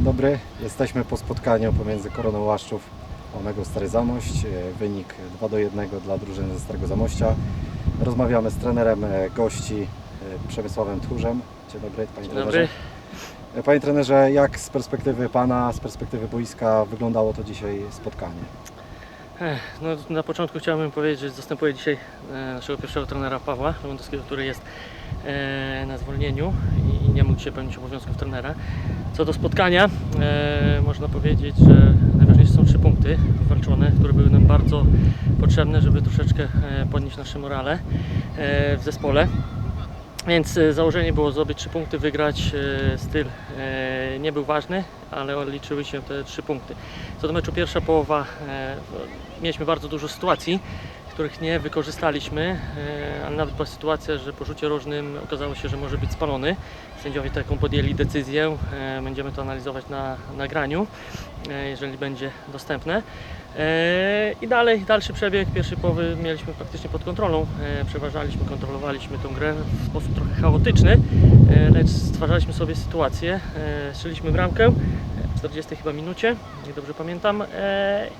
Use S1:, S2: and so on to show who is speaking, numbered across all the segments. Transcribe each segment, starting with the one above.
S1: Dzień dobry, jesteśmy po spotkaniu pomiędzy Koroną Łaszczów a Omegą Stary Zamość. E, Wynik 2 do 1 dla drużyny ze Starego Zamościa. Rozmawiamy z trenerem e, gości e, Przemysławem Tchórzem. Dzień dobry, panie
S2: Dzień
S1: trenerze.
S2: dobry.
S1: Panie trenerze, jak z perspektywy pana, z perspektywy boiska wyglądało to dzisiaj spotkanie?
S2: No, na początku chciałbym powiedzieć, że zastępuję dzisiaj naszego pierwszego trenera Pawła Lewandowskiego, który jest na zwolnieniu nie mógł dzisiaj pełnić obowiązków trenera. Co do spotkania, e, można powiedzieć, że najważniejsze są trzy punkty wywalczone, które były nam bardzo potrzebne, żeby troszeczkę e, podnieść nasze morale e, w zespole. Więc e, założenie było zdobyć trzy punkty, wygrać. e, Styl nie był ważny, ale liczyły się te trzy punkty. Co do meczu pierwsza połowa, mieliśmy bardzo dużo sytuacji, których nie wykorzystaliśmy, ale nawet była sytuacja, że po rzucie rożnym okazało się, że może być spalony. Sędziowie taką podjęli decyzję, e, będziemy to analizować na nagraniu, e, jeżeli będzie dostępne. E, I dalej, dalszy przebieg pierwszej połowy mieliśmy praktycznie pod kontrolą. Przeważaliśmy, kontrolowaliśmy tą grę w sposób trochę chaotyczny, lecz stwarzaliśmy sobie sytuację. Strzeliśmy bramkę w 40 chyba minucie, nie dobrze pamiętam,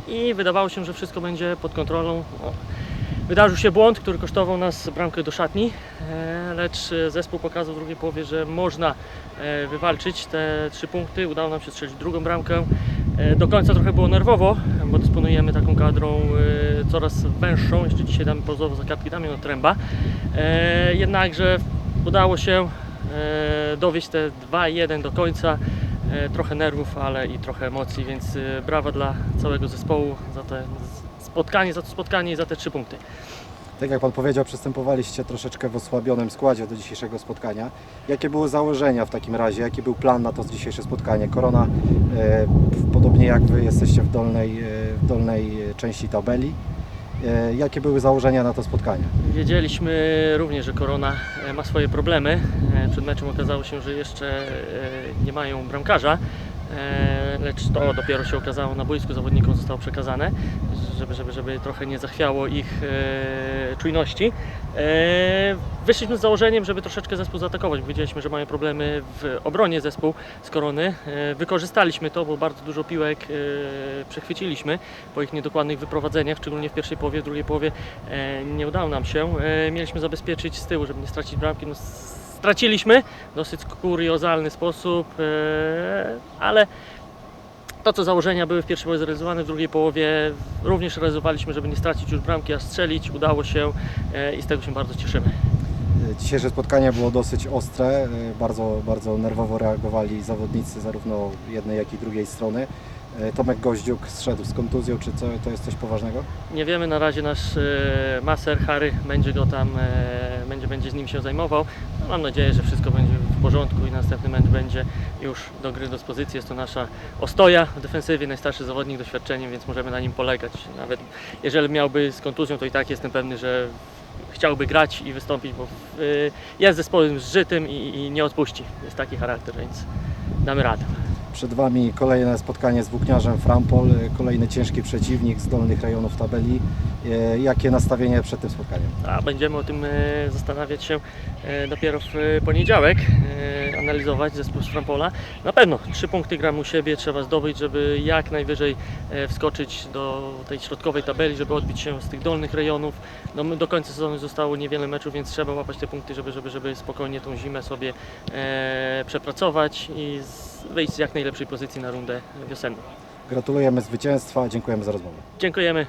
S2: i wydawało się, że wszystko będzie pod kontrolą. O, Wydarzył się błąd, który kosztował nas bramkę do szatni, e, lecz zespół pokazał w drugiej połowie, że można e, wywalczyć te trzy punkty. Udało nam się strzelić drugą bramkę. E, Do końca trochę było nerwowo, bo dysponujemy taką kadrą coraz węższą. Jeszcze dzisiaj damy pozowo za kartki Damian Tręba. Jednakże udało się dowieść te 2-1 do końca. E, Trochę nerwów, ale i trochę emocji, więc e, brawa dla całego zespołu za te spotkanie, za to spotkanie i za te trzy punkty.
S1: Tak jak Pan powiedział, przystępowaliście troszeczkę w osłabionym składzie do dzisiejszego spotkania. Jakie były założenia w takim razie? Jaki był plan na to dzisiejsze spotkanie? Korona, e, podobnie jak Wy, jesteście w dolnej, e, w dolnej części tabeli. E, jakie były założenia na to spotkanie?
S2: Wiedzieliśmy również, że Korona e, ma swoje problemy. E, Przed meczem okazało się, że jeszcze nie mają bramkarza, lecz to dopiero się okazało na boisku zawodnikom zostało przekazane, żeby, żeby, żeby trochę nie zachwiało ich e, czujności. E, Wyszliśmy z założeniem, żeby troszeczkę zespół zaatakować. Wiedzieliśmy, że mają problemy w obronie zespół z Korony. E, Wykorzystaliśmy to, bo bardzo dużo piłek e, przechwyciliśmy po ich niedokładnych wyprowadzeniach, szczególnie w pierwszej połowie, w drugiej połowie e, nie udało nam się. E, Mieliśmy zabezpieczyć z tyłu, żeby nie stracić bramki. No, straciliśmy w dosyć kuriozalny sposób, e, ale to, co założenia były w pierwszej połowie zrealizowane, w drugiej połowie również realizowaliśmy, żeby nie stracić już bramki, a strzelić. Udało się e, i z tego się bardzo cieszymy.
S1: Dzisiejsze spotkanie było dosyć ostre, e, bardzo, bardzo nerwowo reagowali zawodnicy zarówno jednej, jak i drugiej strony. Tomek Goździuk zszedł z kontuzją, czy to jest coś poważnego?
S2: Nie wiemy na razie nasz maser Harry będzie go tam, będzie, będzie z nim się zajmował. No, mam nadzieję, że wszystko będzie w porządku i następny mecz będzie już do gry dyspozycji. Jest to nasza ostoja w defensywie, najstarszy zawodnik doświadczeniem, więc możemy na nim polegać. Nawet jeżeli miałby z kontuzją, to i tak jestem pewny, że chciałby grać i wystąpić, bo jest zespołem zżytym i, i nie odpuści. Jest taki charakter, więc damy radę.
S1: Przed Wami kolejne spotkanie z włókniarzem Frampol, kolejny ciężki przeciwnik z dolnych rejonów tabeli. E, Jakie nastawienie przed tym spotkaniem?
S2: A będziemy o tym e, zastanawiać się e, dopiero w poniedziałek, analizować zespół z Frampola. Na pewno trzy punkty gramy u siebie, trzeba zdobyć, żeby jak najwyżej wskoczyć do tej środkowej tabeli, żeby odbić się z tych dolnych rejonów. No, do końca sezonu zostało niewiele meczów, więc trzeba łapać te punkty, żeby, żeby, żeby spokojnie tą zimę sobie przepracować i z, wyjść z jak najlepszej pozycji na rundę wiosenną.
S1: Gratulujemy zwycięstwa, dziękujemy za rozmowę.
S2: Dziękujemy.